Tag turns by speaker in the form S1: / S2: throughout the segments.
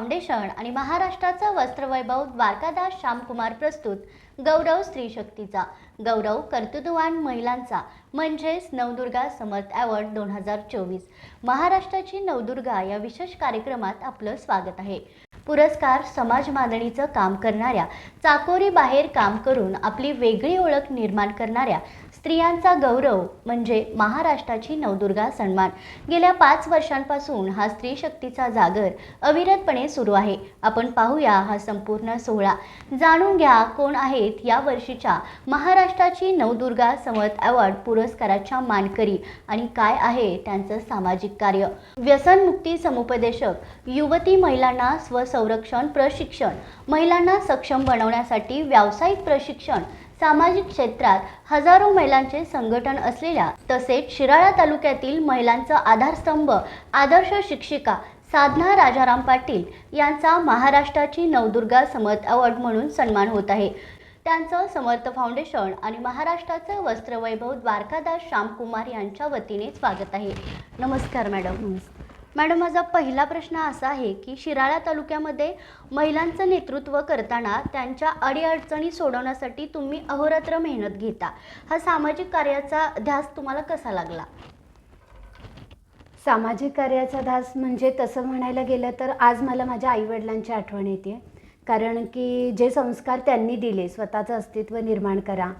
S1: Foundation आणि महाराष्ट्राचं वस्त्रवैभव द्वारकादास श्यामकुमार प्रस्तुत. गौरव स्त्री शक्तीचा. गौरव कर्तृत्ववान महिलांचा. म्हणजेच नवदुर्गा समर्थ अवॉर्ड दोन हजार चोवीस. महाराष्ट्राची नवदुर्गा या विशेष कार्यक्रमात आपलं स्वागत आहे. पुरस्कार समाज मांडणीचं काम करणाऱ्या चाकोरी बाहेर काम करून आपली वेगळी ओळख निर्माण करणाऱ्या स्त्रियांचा गौरव म्हणजे महाराष्ट्राची नवदुर्गा सन्मान. गेल्या पाच वर्षांपासून हा स्त्री शक्तीचा जागर अविरतपणे सुरू आहे. आपण पाहूया हा संपूर्ण सोहळा. जाणून घ्या कोण आहेत या वर्षीच्या महाराष्ट्राची नवदुर्गा समत अवॉर्ड पुरस्काराच्या मानकरी आणि काय आहे त्यांचं सामाजिक कार्य. व्यसनमुक्ती समुपदेशक युवती महिलांना स्व संरक्षण प्रशिक्षण महिलांना सक्षम बनवण्यासाठी व्यावसायिक प्रशिक्षण सामाजिक क्षेत्रात हजारो महिलांचे संघटन असलेल्या तसेच शिराळा तालुक्यातील महिलांचा आधारस्तंभ आदर्श शिक्षिका साधना राजाराम पाटील यांचा महाराष्ट्राची नवदुर्गा समर्थ अवॉर्ड म्हणून सन्मान होत आहे. त्यांचं समर्थ फाउंडेशन आणि महाराष्ट्राचं वस्त्रवैभव द्वारकादास श्यामकुमार यांच्या वतीने स्वागत आहे. नमस्कार मॅडम. मॅडम माझा पहिला प्रश्न असा आहे की शिराळा तालुक्यामध्ये महिलांचं नेतृत्व करताना त्यांच्या अडीअडचणी सोडवण्यासाठी तुम्ही अहोरात्र मेहनत घेता. हा सामाजिक कार्याचा ध्यास तुम्हाला कसा लागला?
S2: सामाजिक कार्याचा ध्यास म्हणजे तसं म्हणायला गेलं तर आज मला माझ्या आईवडिलांची आठवण येते. कारण की जे संस्कार त्यांनी दिले स्वतःचं अस्तित्व निर्माण करा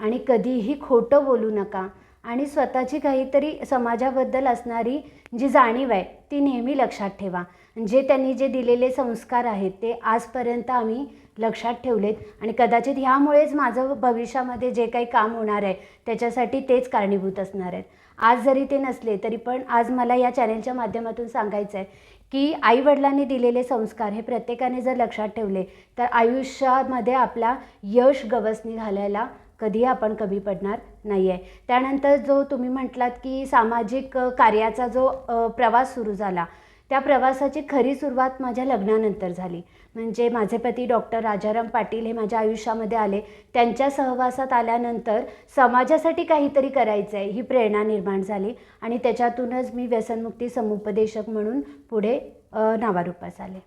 S2: आणि कधीही खोटं बोलू नका आणि स्वतःची काहीतरी समाजाबद्दल असणारी जी जाणीव आहे ती नेहमी लक्षात ठेवा. जे त्यांनी जे दिलेले संस्कार आहेत ते आजपर्यंत आम्ही लक्षात ठेवलेत आणि कदाचित ह्यामुळेच माझं भविष्यामध्ये जे काही काम होणार आहे त्याच्यासाठी तेच कारणीभूत असणार आहेत. आज जरी ते नसले तरी पण आज मला या चॅनलच्या माध्यमातून सांगायचं आहे की आईवडिलांनी दिलेले संस्कार हे प्रत्येकाने जर लक्षात ठेवले तर आयुष्यामध्ये आपला यश गवसणी घालायला कधीही आपण कमी पडणार नाही आहे त्यानंतर जो तुम्ही म्हटलात की सामाजिक कार्याचा जो प्रवास सुरू झाला त्या प्रवासाची खरी सुरुवात माझ्या लग्नानंतर झाली. म्हणजे माझे पती डॉक्टर राजाराम पाटील हे माझ्या आयुष्यामध्ये आले. त्यांच्या सहवासात आल्यानंतर समाजासाठी काहीतरी करायचं आहे ही प्रेरणा निर्माण झाली आणि त्याच्यातूनच मी व्यसनमुक्ती समुपदेशक म्हणून पुढे नावारूपास आले.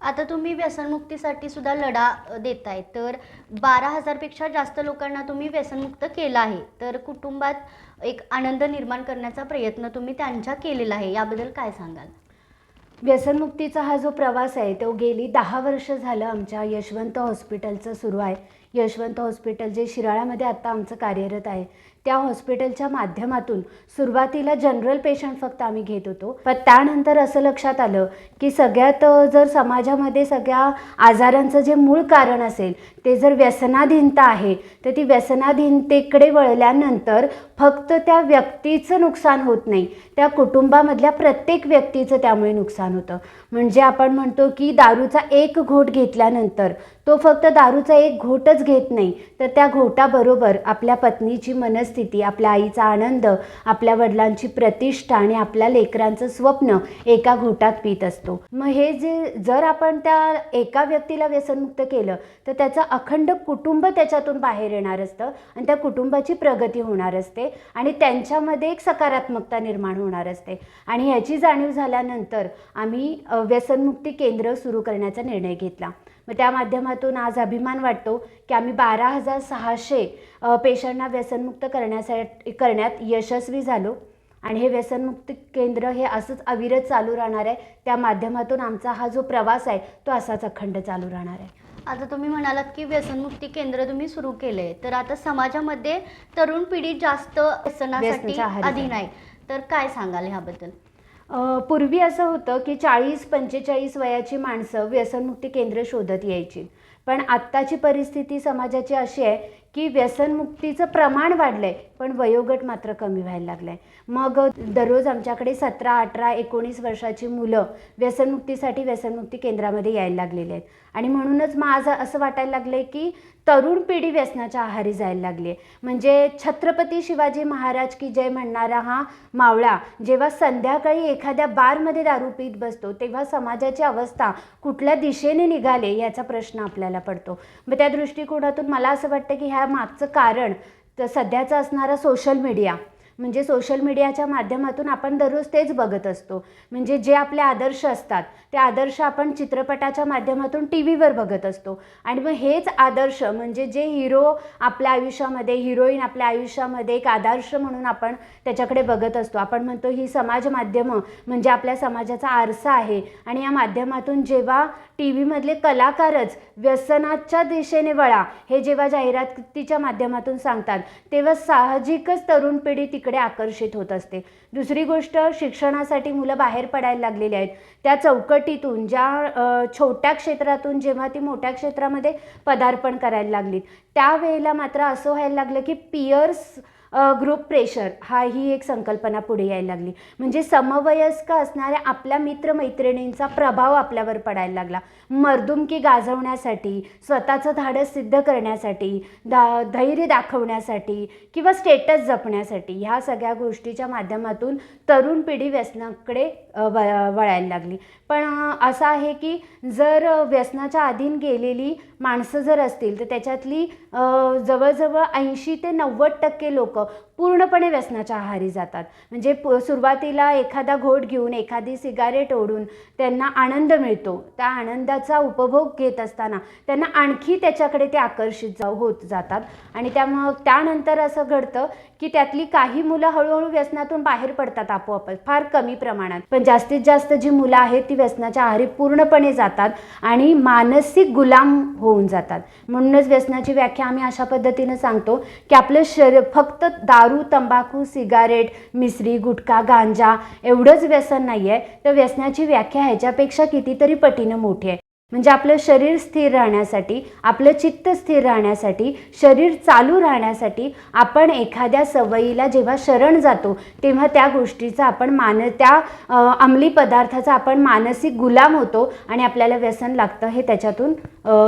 S1: आता तुम्ही व्यसनमुक्तीसाठी सुद्धा लढा देताय. तर बारा हजारपेक्षा जास्त लोकांना तुम्ही व्यसनमुक्त केलं आहे. तर कुटुंबात एक आनंद निर्माण करण्याचा प्रयत्न तुम्ही त्यांच्या केलेला आहे. याबद्दल काय सांगाल?
S2: व्यसनमुक्तीचा हा जो प्रवास आहे तो गेली दहा वर्ष झालं आमच्या यशवंत हॉस्पिटलचं सुरू आहे. यशवंत हॉस्पिटल जे शिराळ्यामध्ये आत्ता आमचं कार्यरत आहे त्या हॉस्पिटलच्या माध्यमातून सुरुवातीला जनरल पेशंट फक्त आम्ही घेत होतो. पण त्यानंतर असं लक्षात आलं की सगळ्यात जर समाजामध्ये सगळ्या आजारांचं जे मूळ कारण असेल ते जर व्यसनाधीनता आहे तर ती व्यसनाधीनतेकडे वळल्यानंतर फक्त त्या व्यक्तीचं नुकसान होत नाही. त्या कुटुंबामधल्या प्रत्येक व्यक्तीचं त्यामुळे नुकसान होतं. म्हणजे आपण म्हणतो की दारूचा एक घोट घेतल्यानंतर तो फक्त दारूचा एक घोटच घेत नाही तर त्या घोटाबरोबर आपल्या पत्नीची मनस्थिती आपल्या आईचा आनंद आपल्या वडिलांची प्रतिष्ठा आणि आपल्या लेकरांचं स्वप्न एका घोटात पित असतो. मग हे जे जर आपण त्या एका व्यक्तीला व्यसनमुक्त केलं तर त्याचं अखंड कुटुंब त्याच्यातून बाहेर येणार असतं आणि त्या कुटुंबाची प्रगती होणार असते आणि त्यांच्यामध्ये एक सकारात्मकता निर्माण होणार असते. आणि ह्याची जाणीव झाल्यानंतर आम्ही व्यसनमुक्ती केंद्र सुरू करण्याचा निर्णय घेतला. मग त्या माध्यमातून आज अभिमान वाटतो की आम्ही बारा हजार सहाशे पेशंटना व्यसनमुक्त करण्यासाठी करण्यात यशस्वी झालो. आणि हे व्यसनमुक्ती केंद्र हे असंच अविरत चालू राहणार आहे. त्या माध्यमातून आमचा हा जो प्रवास आहे तो असाच अखंड चालू राहणार आहे.
S1: आता तुम्ही म्हणालात की व्यसनमुक्ती केंद्र तुम्ही सुरू केले तर आता समाजामध्ये तरुण पिढी जास्त व्यसनासाठी अधीन आहे. तर काय सांगाल ह्याबद्दल?
S2: पूर्वी असं होतं की चाळीस पंचेचाळीस वयाची माणसं व्यसनमुक्ती केंद्र शोधत यायची. पण आत्ताची परिस्थिती समाजाची अशी आहे की व्यसनमुक्तीचं प्रमाण वाढलं आहे पण वयोगट मात्र कमी व्हायला लागलं आहे मग दररोज आमच्याकडे सतरा अठरा एकोणीस वर्षाची मुलं व्यसनमुक्तीसाठी व्यसनमुक्ती केंद्रामध्ये यायला लागलेली आहेत. आणि म्हणूनच मग आज असं वाटायला लागलं आहे की तरुण पिढी व्यसनाच्या आहारी जायला लागली आहे म्हणजे छत्रपती शिवाजी महाराज की जय म्हणणारा हा मावळा जेव्हा संध्याकाळी एखाद्या बारमध्ये दारू पीत बसतो तेव्हा समाजाची अवस्था कुठल्या दिशेने निघाले याचा प्रश्न आपल्याला पडतो. मग त्या दृष्टिकोनातून मला असं वाटतं की ह्या मागचं कारण तर सध्याचं असणारा सोशल मीडिया म्हणजे सोशल मीडियाच्या माध्यमातून आपण दररोज तेच बघत असतो. म्हणजे जे आपले आदर्श असतात ते आदर्श आपण चित्रपटाच्या माध्यमातून टी व्हीवर बघत असतो. आणि मग हेच आदर्श म्हणजे जे हिरो आपल्या आयुष्यामध्ये हिरोईन आपल्या आयुष्यामध्ये एक आदर्श म्हणून आपण त्याच्याकडे बघत असतो. आपण म्हणतो ही समाज माध्यमं म्हणजे आपल्या समाजाचा आरसा आहे. आणि या माध्यमातून जेव्हा टी व्हीमधले कलाकारच व्यसनाच्या दिशेने वळा हे जेव्हा जाहिरातीच्या माध्यमातून सांगतात तेव्हा साहजिकच तरुण पिढी तिकडे आकर्षित होत असते. दुसरी गोष्ट शिक्षणासाठी मुलं बाहेर पडायला लागलेली आहेत. त्या चौकटीतून ज्या छोट्या क्षेत्रातून जेव्हा ती मोठ्या क्षेत्रामध्ये पदार्पण करायला लागलीत त्यावेळेला मात्र असं व्हायला लागलं की पियर्स ग्रुप प्रेशर हा ही एक संकल्पना पुढे यायला लागली. म्हणजे समवयस्क असणाऱ्या आपल्या मित्रमैत्रिणींचा प्रभाव आपल्यावर पडायला लागला. मर्दुमकी गाजवण्यासाठी स्वतःचं धाडस सिद्ध करण्यासाठी दा धैर्य दाखवण्यासाठी किंवा स्टेटस जपण्यासाठी ह्या सगळ्या गोष्टीच्या माध्यमातून तरुण पिढी व्यसनाकडे व वळायला लागली. पण असं आहे की जर व्यसनाच्या अधीन गेलेली माणसं जर असतील तर त्याच्यातली जवळजवळ ऐंशी ते नव्वद टक्के लोक local पूर्णपणे व्यसनाच्या आहारी जातात. म्हणजे प सुरुवातीला एखादा घोट घेऊन एखादी सिगारेट ओढून त्यांना आनंद मिळतो. त्या आनंदाचा उपभोग घेत असताना त्यांना आणखी त्याच्याकडे ते आकर्षित जाऊ होत जातात. आणि त्या मग त्यानंतर असं घडतं की त्यातली काही मुलं हळूहळू व्यसनातून बाहेर पडतात आपोआपच फार कमी प्रमाणात. पण जास्तीत जास्त जी मुलं आहेत ती व्यसनाच्या आहारी पूर्णपणे जातात आणि मानसिक गुलाम होऊन जातात. म्हणूनच व्यसनाची व्याख्या आम्ही अशा पद्धतीनं सांगतो की आपलं शरीर फक्त दारू तंबाखू सिगारेट मिसरी गुटखा गांजा एवढंच व्यसन नाही आहे तर व्यसनाची व्याख्या ह्याच्यापेक्षा कितीतरी पटीनं मोठी आहे. म्हणजे आपलं शरीर स्थिर राहण्यासाठी आपलं चित्त स्थिर राहण्यासाठी शरीर चालू राहण्यासाठी आपण एखाद्या सवयीला जेव्हा शरण जातो तेव्हा त्या गोष्टीचा आपण मान त्या अंमली पदार्थाचा आपण मानसिक गुलाम होतो आणि आपल्याला व्यसन लागतं हे त्याच्यातून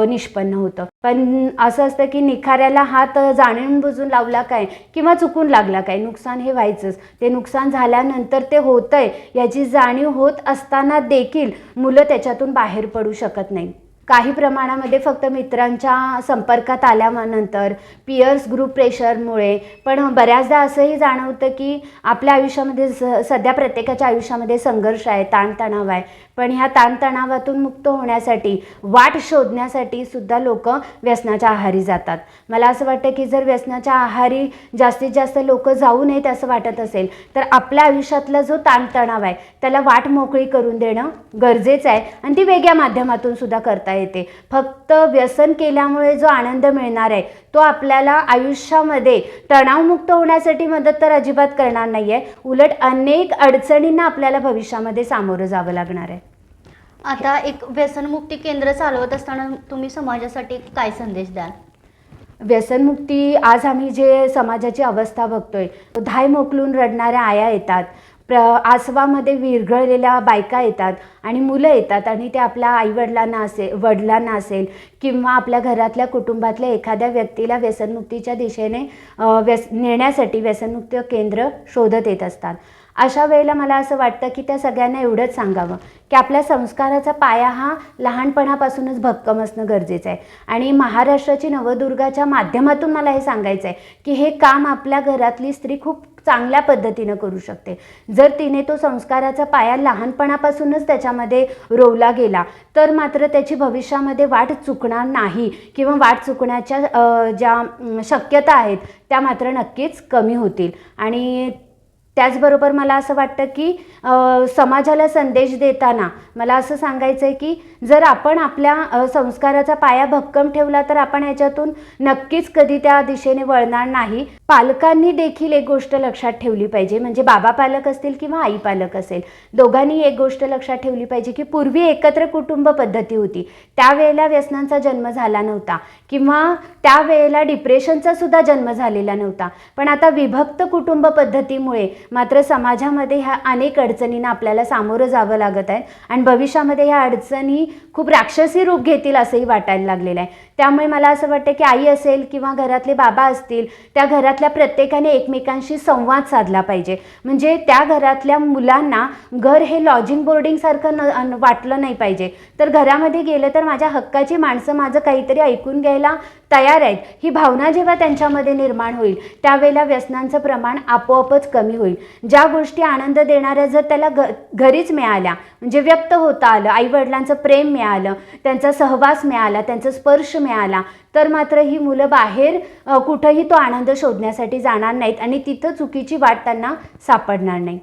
S2: निष्पन्न होतं. पण असं असतं की निखाऱ्याला हात जाणून बुजून लावला काय किंवा चुकून लागला काय? नुकसान हे व्हायचंच. ते नुकसान झाल्यानंतर ते होतंय याची जाणीव होत असताना देखील मुलं त्याच्यातून बाहेर पडू शकत नाही काही प्रमाणामध्ये फक्त मित्रांच्या संपर्कात आल्यानंतर पियर्स ग्रुप प्रेशरमुळे पण बऱ्याचदा असंही जाणवतं की आपल्या आयुष्यामध्ये स सध्या प्रत्येकाच्या आयुष्यामध्ये संघर्ष आहे ताणतणाव आहे. पण ह्या ताणतणावातून मुक्त होण्यासाठी वाट शोधण्यासाठी सुद्धा लोक व्यसनाच्या आहारी जातात. मला असं वाटतं की जर व्यसनाच्या आहारी जास्तीत जास्त लोक जाऊ नयेत असं वाटत असेल तर आपल्या आयुष्यातला जो ताणतणाव आहे त्याला वाट मोकळी करून देणं गरजेचं आहे. आणि ती वेगळ्या माध्यमातून सुद्धा करता येते. फक्त व्यसन केल्यामुळे जो आनंद मिळणार आहे तो आपल्याला आयुष्यामध्ये तणावमुक्त होण्यासाठी मदत तर अजिबात करणार नाही आहे उलट अनेक अडचणींना आपल्याला भविष्यामध्ये सामोरं जावं लागणार आहे.
S1: आता एक व्यसनमुक्ती केंद्र चालवत असताना तुम्ही समाजासाठी काय संदेश द्याल?
S2: व्यसनमुक्ती आज आम्ही जे समाजाची अवस्था बघतोय धाय मोकलून रडणाऱ्या आया येतात. प्र आसवामध्ये विरघळलेल्या बायका येतात आणि मुलं येतात आणि ते आपल्या आईवडिलांना असेल वडिलांना असेल किंवा आपल्या घरातल्या कुटुंबातल्या एखाद्या व्यक्तीला व्यसनमुक्तीच्या दिशेने व्यस नेण्यासाठी व्यसनमुक्त केंद्र शोधत येत असतात. अशा वेळेला मला असं वाटतं की त्या सगळ्यांना एवढंच सांगावं की आपल्या संस्काराचा पाया हा लहानपणापासूनच भक्कम असणं गरजेचं आहे. आणि महाराष्ट्राची नवदुर्गाच्या माध्यमातून मला हे सांगायचं आहे की हे काम आपल्या घरातली स्त्री खूप चांगल्या पद्धतीनं करू शकते. जर तिने तो संस्काराचा पाया लहानपणापासूनच त्याच्यामध्ये रोवला गेला तर मात्र त्याची भविष्यामध्ये वाट चुकणार नाही किंवा वाट चुकण्याच्या ज्या शक्यता आहेत त्या मात्र नक्कीच कमी होतील. आणि त्याचबरोबर मला असं वाटतं की समाजाला संदेश देताना मला असं सांगायचं आहे की जर आपण आपल्या संस्काराचा पाया भक्कम ठेवला तर आपण ह्याच्यातून नक्कीच कधी त्या दिशेने वळणार नाही. पालकांनी देखील एक गोष्ट लक्षात ठेवली पाहिजे. म्हणजे बाबा पालक असतील किंवा आई पालक असेल दोघांनी एक गोष्ट लक्षात ठेवली पाहिजे की पूर्वी एकत्र कुटुंब पद्धती होती. त्यावेळेला व्यसनांचा जन्म झाला नव्हता किंवा त्यावेळेला डिप्रेशनचा सुद्धा जन्म झालेला नव्हता. पण आता विभक्त कुटुंब पद्धतीमुळे मात्र समाजामध्ये ह्या अनेक अडचणींना आपल्याला सामोरं जावं लागत आहे. आणि भविष्यामध्ये ह्या अडचणी खूप राक्षसी रूप घेतील असंही वाटायला लागलेलं आहे. त्यामुळे मला असं वाटतं की आई असेल किंवा घरातले बाबा असतील त्या घरातल्या प्रत्येकाने एकमेकांशी संवाद साधला पाहिजे. म्हणजे त्या घरातल्या मुलांना घर हे लॉजिंग बोर्डिंगसारखं न अन- वाटलं नाही पाहिजे. तर घरामध्ये गेलं तर माझ्या हक्काची माणसं माझं काहीतरी ऐकून घ्यायला तयार आहेत. ही भावना जेव्हा त्यांच्यामध्ये निर्माण होईल त्यावेळेला व्यसनांचं प्रमाण आपोआपच कमी होईल. ज्या गोष्टी आनंद देणाऱ्या जर त्याला घ घरीच मिळाल्या म्हणजे व्यक्त होता आलं आईवडिलांचं प्रेम मिळालं त्यांचा सहवास मिळाला त्यांचा स्पर्श मिळाला तर मात्र ही मुलं बाहेर कुठंही तो आनंद शोधण्यासाठी जाणार नाहीत आणि तिथं चुकीची वाट त्यांना सापडणार नाही.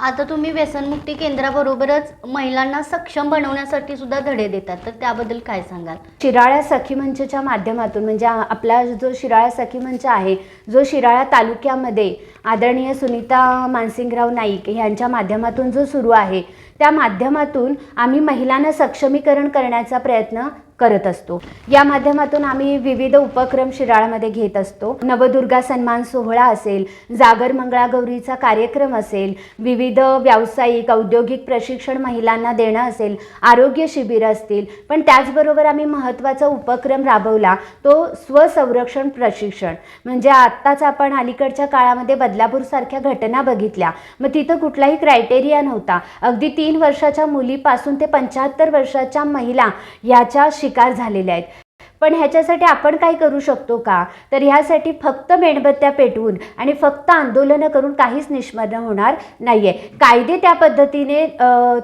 S1: आता तुम्ही व्यसनमुक्ती केंद्राबरोबरच महिलांना सक्षम बनवण्यासाठी सुद्धा धडे देतात. तर त्याबद्दल काय सांगाल?
S2: शिराळा सखी मंचच्या माध्यमातून म्हणजे आपला जो शिराळा सखी मंच आहे जो शिराळा तालुक्यामध्ये आदरणीय सुनीता मानसिंगराव नाईक यांच्या माध्यमातून जो सुरू आहे त्या माध्यमातून आम्ही महिलांना सक्षमीकरण करण्याचा प्रयत्न करत असतो. या माध्यमातून आम्ही विविध उपक्रम शिराळामध्ये घेत असतो. नवदुर्गा सन्मान सोहळा असेल जागर मंगळागौरीचा कार्यक्रम असेल विविध व्यावसायिक औद्योगिक प्रशिक्षण महिलांना देणं असेल आरोग्य शिबिरं असतील. पण त्याचबरोबर आम्ही महत्त्वाचा उपक्रम राबवला तो स्वसंरक्षण प्रशिक्षण. म्हणजे आत्ताच आपण अलीकडच्या काळामध्ये बदलापूरसारख्या घटना बघितल्या. मग तिथं कुठलाही क्रायटेरिया नव्हता. अगदी तीन वर्षाच्या मुलीपासून ते पंच्याहत्तर वर्षाच्या महिला ह्याच्या शिकार झालेल्या आहेत. पण ह्याच्यासाठी आपण काय करू शकतो का? तर ह्यासाठी फक्त मेणबत्त्या पेटवून आणि फक्त आंदोलनं करून काहीच निष्पन्न होणार नाही आहे कायदे त्या पद्धतीने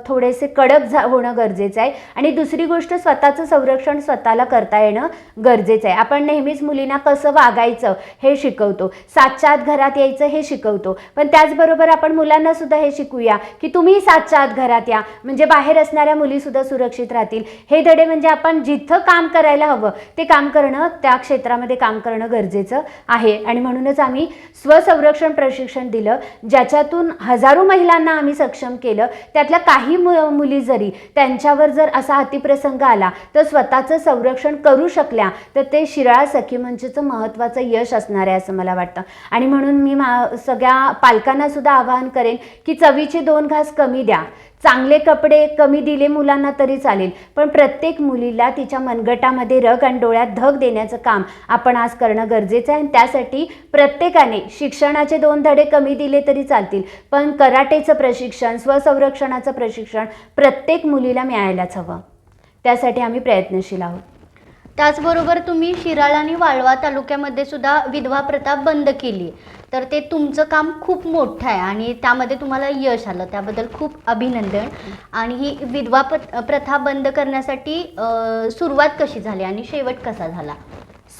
S2: थोडेसे कडक झा होणं गरजेचं आहे. आणि दुसरी गोष्ट स्वतःचं संरक्षण स्वतःला करता येणं गरजेचं आहे. आपण नेहमीच मुलींना कसं वागायचं हे शिकवतो. सातच्या आत घरात यायचं हे शिकवतो. पण त्याचबरोबर आपण मुलांना सुद्धा हे शिकूया की तुम्ही सातच्या आत घरात या. म्हणजे बाहेर असणाऱ्या मुलीसुद्धा सुरक्षित राहतील. हे धडे म्हणजे आपण जिथं काम करायला हवं ते काम करणं त्या क्षेत्रामध्ये काम करणं गरजेचं आहे. आणि म्हणूनच आम्ही स्वसंरक्षण प्रशिक्षण दिलं ज्याच्यातून हजारो महिलांना आम्ही सक्षम केलं. त्यातल्या काही मु मुली जरी त्यांच्यावर जर असा अतिप्रसंग आला तर स्वतःचं संरक्षण करू शकल्या तर ते शिराळा सखी मंचचं महत्त्वाचं यश असणार आहे असं मला वाटतं. आणि म्हणून मी मा सगळ्या पालकांना सुद्धा आवाहन करेन की चवीचे दोन घास कमी द्या. चांगले कपडे कमी दिले मुलांना तरी चालेल. पण प्रत्येक मुलीला तिच्या मनगटामध्ये रग आणि डोळ्यात धग देण्याचं काम आपण आज करणं गरजेचं आहे. आणि त्यासाठी प्रत्येकाने शिक्षणाचे दोन धडे कमी दिले तरी चालतील. पण कराटेचं प्रशिक्षण स्वसंरक्षणाचं प्रशिक्षण प्रत्येक मुलीला मिळायलाच हवं. त्यासाठी आम्ही प्रयत्नशील आहोत.
S1: त्याचबरोबर तुम्ही शिराळा आणि वाळवा तालुक्यामध्ये सुद्धा विधवा प्रथा बंद केली. तर ते तुमचं काम खूप मोठं आहे आणि त्यामध्ये तुम्हाला यश आलं. त्याबद्दल खूप अभिनंदन. आणि ही विधवा प्रथा बंद करण्यासाठी सुरुवात कशी झाली आणि शेवट कसा झाला?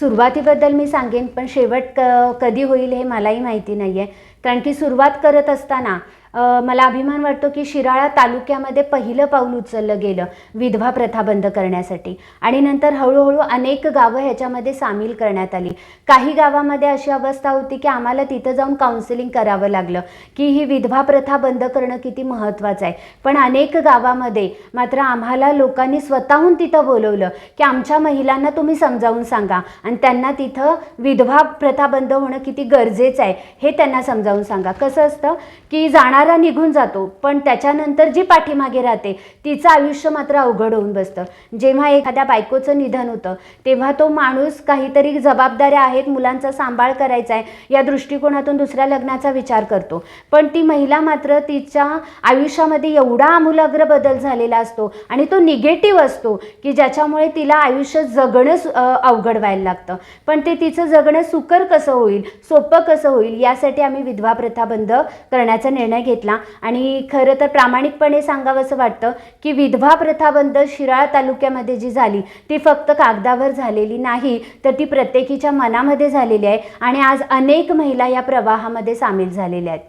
S2: सुरुवातीबद्दल मी सांगेन पण शेवट क कधी होईल हे मलाही माहिती नाही आहे कारण की सुरुवात करत असताना मला अभिमान वाटतो की शिराळा तालुक्यामध्ये पहिलं पाऊल उचललं गेलं विधवा प्रथा बंद करण्यासाठी. आणि नंतर हळूहळू अनेक गावं ह्याच्यामध्ये सामील करण्यात आली. काही गावामध्ये अशी अवस्था होती की आम्हाला तिथं जाऊन काउन्सिलिंग करावं लागलं की ही विधवा प्रथा बंद करणं किती महत्त्वाचं आहे. पण अनेक गावामध्ये मात्र आम्हाला लोकांनी स्वतःहून तिथं बोलवलं की आमच्या महिलांना तुम्ही समजावून सांगा आणि त्यांना तिथं विधवा प्रथा बंद होणं किती गरजेचं आहे हे त्यांना समजावून सांगा. कसं असतं की जाणार निघून जातो पण त्याच्यानंतर जी पाठीमागे राहते तिचं आयुष्य मात्र अवघड होऊन बसतं. जेव्हा एखाद्या बायकोचं निधन होतं तेव्हा तो माणूस काहीतरी जबाबदाऱ्या आहेत मुलांचा सांभाळ करायचा आहे या दृष्टिकोनातून दुसऱ्या लग्नाचा विचार करतो. पण ती महिला मात्र तिच्या आयुष्यामध्ये एवढा आमूलाग्र बदल झालेला असतो आणि तो निगेटिव्ह असतो की ज्याच्यामुळे तिला आयुष्य जगणं अवघड व्हायला लागतं. पण ते तिचं जगणं सुकर कसं होईल सोपं कसं होईल यासाठी आम्ही विधवा प्रथा बंद करण्याचा निर्णय घेतला. आणि खरं तर प्रामाणिकपणे सांगावंसं वाटतं की विधवा प्रथा बंद शिराळा तालुक्यामध्ये जी झाली ती फक्त कागदावर झालेली नाही तर ती प्रत्येकीच्या मनामध्ये झालेली आहे आणि आज अनेक महिला या प्रवाहामध्ये सामील झालेल्या आहेत.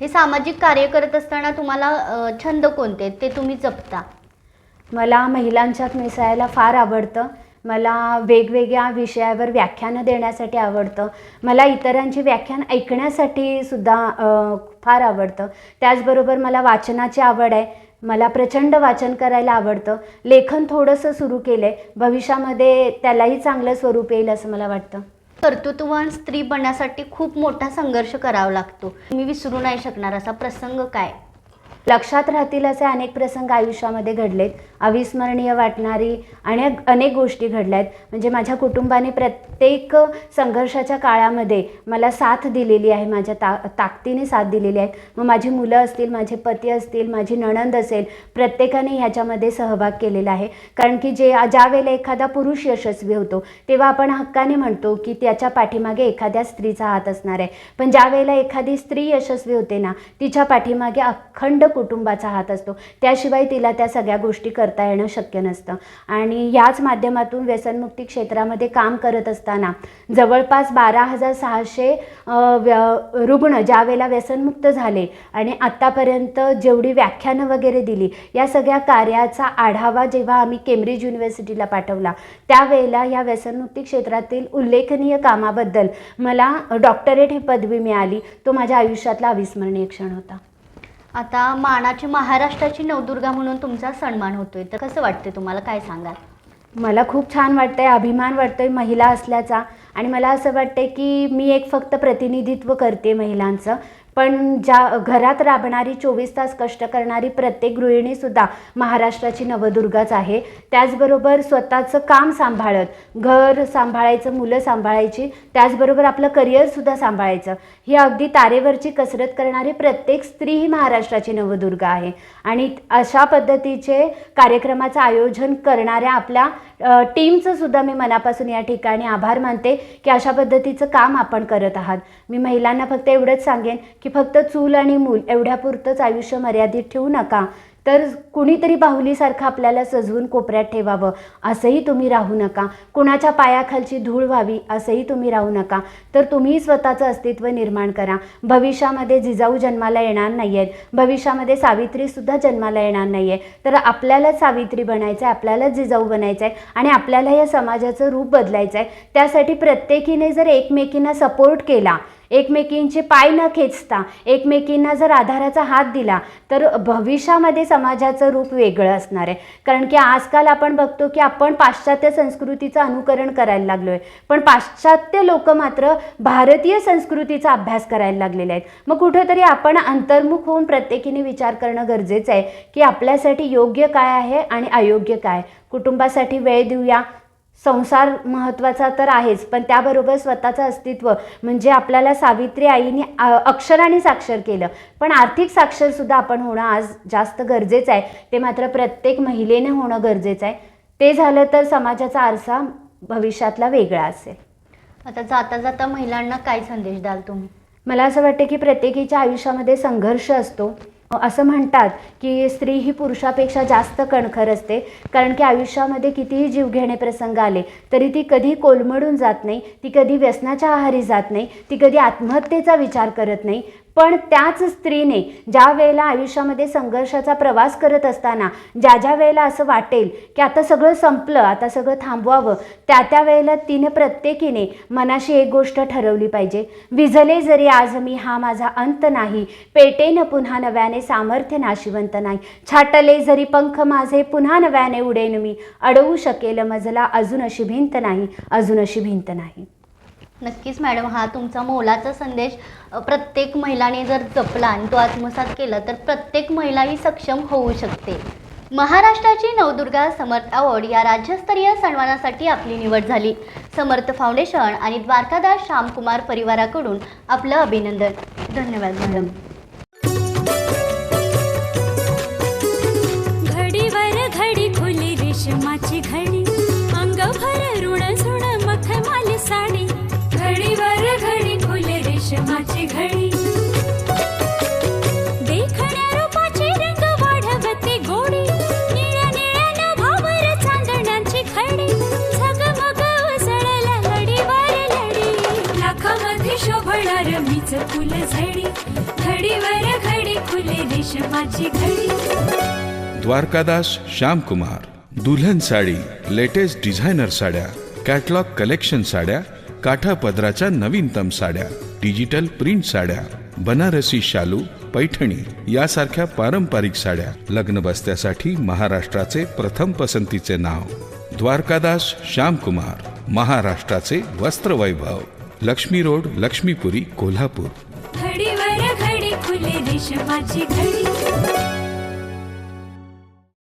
S1: हे सामाजिक कार्य करत असताना तुम्हाला छंद कोणते ते तुम्ही जपता.
S2: मला महिलांच्यात मिसळायला फार आवडतं. मला वेगवेगळ्या विषयावर व्याख्यानं देण्यासाठी आवडतं. मला इतरांची व्याख्यान ऐकण्यासाठी सुद्धा फार आवडतं. त्याचबरोबर मला वाचनाची आवड आहे. मला प्रचंड वाचन करायला आवडतं. लेखन थोडंसं सुरू केलं आहे भविष्यामध्ये त्यालाही चांगलं स्वरूप येईल असं मला वाटतं.
S1: कर्तृत्ववान स्त्री बनण्यासाठी खूप मोठा संघर्ष करावा लागतो. मी विसरू नाही शकणार असा प्रसंग काय?
S2: लक्षात राहतील असे अनेक प्रसंग आयुष्यामध्ये घडलेत. अविस्मरणीय वाटणारी अनेक अनेक गोष्टी घडल्या आहेत म्हणजे माझ्या कुटुंबाने प्रत्येक संघर्षाच्या काळामध्ये मला साथ दिलेली आहे माझ्या ता ताकदीने साथ दिलेली आहे. मग माझी मुलं असतील माझे पती असतील माझी नणंद असेल प्रत्येकाने ह्याच्यामध्ये सहभाग केलेला आहे. कारण की जे ज्या वेळेला एखादा पुरुष यशस्वी होतो तेव्हा आपण हक्काने म्हणतो की त्याच्या पाठीमागे एखाद्या स्त्रीचा हात असणार आहे. पण ज्या वेळेला एखादी स्त्री यशस्वी होते ना तिच्या पाठीमागे अखंड कुटुंबाचा हात असतो. त्याशिवाय तिला त्या सगळ्या गोष्टी करता येणं शक्य नसतं. आणि याच माध्यमातून व्यसनमुक्ती क्षेत्रामध्ये काम करत असताना जवळपास बारा हजार सहाशे रुग्ण ज्या वेळेला व्यसनमुक्त झाले आणि आत्तापर्यंत जेवढी व्याख्यानं वगैरे दिली या सगळ्या कार्याचा आढावा जेव्हा आम्ही केम्ब्रिज युनिव्हर्सिटीला पाठवला त्यावेळेला या व्यसनमुक्ती क्षेत्रातील उल्लेखनीय कामाबद्दल मला डॉक्टरेट ही पदवी मिळाली. तो माझ्या आयुष्यातला अविस्मरणीय क्षण होता.
S1: आता मानाची महाराष्ट्राची नवदुर्गा म्हणून तुमचा सन्मान होतोय. तर कसं वाटते तुम्हाला? काय सांगाल?
S2: मला खूप छान वाटतंय अभिमान वाटतोय महिला असल्याचा. आणि मला असं वाटतंय की मी एक फक्त प्रतिनिधित्व करते महिलांचं. पण ज्या घरात राबणारी चोवीस तास कष्ट करणारी प्रत्येक गृहिणीसुद्धा महाराष्ट्राची नवदुर्गाच आहे. त्याचबरोबर स्वतःचं काम सांभाळत घर सांभाळायचं मुलं सांभाळायची त्याचबरोबर आपलं करिअरसुद्धा सांभाळायचं. ही अगदी तारेवरची कसरत करणारी प्रत्येक स्त्री ही महाराष्ट्राची नवदुर्गा आहे. आणि अशा पद्धतीचे कार्यक्रमाचं आयोजन करणाऱ्या आपल्या टीमचं सुद्धा मी मनापासून या ठिकाणी आभार मानते की अशा पद्धतीचं काम आपण करत आहात. मी महिलांना फक्त एवढंच सांगेन की फक्त चूल आणि मूल एवढ्यापुरतंच आयुष्य मर्यादित ठेवू नका तर कुणीतरी बाहुलीसारखं आपल्याला सजवून कोपऱ्यात ठेवावं असंही तुम्ही राहू नका. कुणाच्या पायाखालची धूळ व्हावी असंही तुम्ही राहू नका. तर तुम्ही स्वतःचं अस्तित्व निर्माण करा. भविष्यामध्ये जिजाऊ जन्माला येणार नाही आहेत भविष्यामध्ये सावित्रीसुद्धा जन्माला येणार नाही आहे तर आपल्यालाच सावित्री बनायचं आहे आपल्यालाच जिजाऊ बनायचं आहे आणि आपल्याला या समाजाचं रूप बदलायचं आहे त्यासाठी प्रत्येकीने जर एकमेकींना सपोर्ट केला एकमेकींचे पाय न खेचता एकमेकींना जर आधाराचा हात दिला तर भविष्यामध्ये समाजाचं रूप वेगळं असणार आहे. कारण की आजकाल आपण बघतो की आपण पाश्चात्य संस्कृतीचं अनुकरण करायला लागलो आहे पण पाश्चात्य लोक मात्र भारतीय संस्कृतीचा अभ्यास करायला लागलेले आहेत. मग कुठेतरी आपण अंतर्मुख होऊन प्रत्येकीने विचार करणं गरजेचं आहे की आपल्यासाठी योग्य काय आहे आणि अयोग्य काय कुटुंबासाठी वेळ देऊया संसार महत्त्वाचा तर आहेच पण त्याबरोबर स्वतःचं अस्तित्व म्हणजे आपल्याला सावित्री आईने अक्षराने साक्षर केलं. पण आर्थिक साक्षरसुद्धा आपण होणं आज जास्त गरजेचं आहे. ते मात्र प्रत्येक महिलेने होणं गरजेचं आहे. ते झालं तर समाजाचा आरसा भविष्यातला वेगळा असेल.
S1: आता जाता जाता महिलांना काय संदेश द्याल तुम्ही?
S2: मला असं वाटतं की प्रत्येकीच्या आयुष्यामध्ये संघर्ष असतो. असं म्हणतात की स्त्री ही पुरुषापेक्षा जास्त कणखर असते. कारण की आयुष्यामध्ये कितीही जीवघेणे प्रसंग आले तरी ती कधी कोलमडून जात नाही ती कधी व्यसनाच्या आहारी जात नाही ती कधी आत्महत्येचा विचार करत नाही. पण त्याच स्त्रीने ज्या वेळेला आयुष्यामध्ये संघर्षाचा प्रवास करत असताना ज्या ज्या वेळेला असं वाटेल की आता सगळं संपलं आता सगळं थांबवावं त्या त्या वेळेला तिने प्रत्येकीने मनाशी एक गोष्ट ठरवली पाहिजे. विझले जरी आज मी हा माझा अंत नाही. पेटेन पुन्हा नव्याने सामर्थ्य नाशिवंत नाही. छाटले जरी पंख माझे पुन्हा नव्याने उडेन मी. अडवू शकेल मजला अजून अशी भिंत नाही अजून अशी भिंत नाही.
S1: नक्कीच मॅडम. हा तुमचा मोलाचा संदेश प्रत्येक महिलाने जर जपला आणि तो आत्मसात केला तर प्रत्येक महिला ही सक्षम होऊ शकते. महाराष्ट्राची नवदुर्गा समर्थ अवॉर्ड या राज्यस्तरीय सन्मानासाठी आपली निवड झाली. समर्थ फाउंडेशन आणि द्वारकादास श्यामकुमार परिवाराकडून आपलं अभिनंदन. धन्यवाद मॅडम.
S3: घडीवर घडी खुली रेशमाची घडी. अंग भर ऋण झुण मखमाली साडी. खुली घडी. देखण्या रंग वाढवते गोडी. निळ्या निळ्या खडी. झगमग उसळला लाखामध्ये शोभणार मीच फुल झडी. घडीवर घडी खुले रेशमाची घडी.
S4: द्वारकादास श्यामकुमार. दुल्हन साडी लेटेस्ट डिझायनर साड्या कॅटलॉग कलेक्शन साड्या काठापदराच्या नवीनतम साड्या डिजिटल प्रिंट साड्या बनारसी शालू पैठणी यासारख्या पारंपरिक साड्या लग्न बस्त्यासाठी महाराष्ट्राचे प्रथम पसंतीचे नाव. द्वारकादास श्यामकुमार महाराष्ट्राचे वस्त्रवैभव लक्ष्मी रोड लक्ष्मीपुरी कोल्हापूर.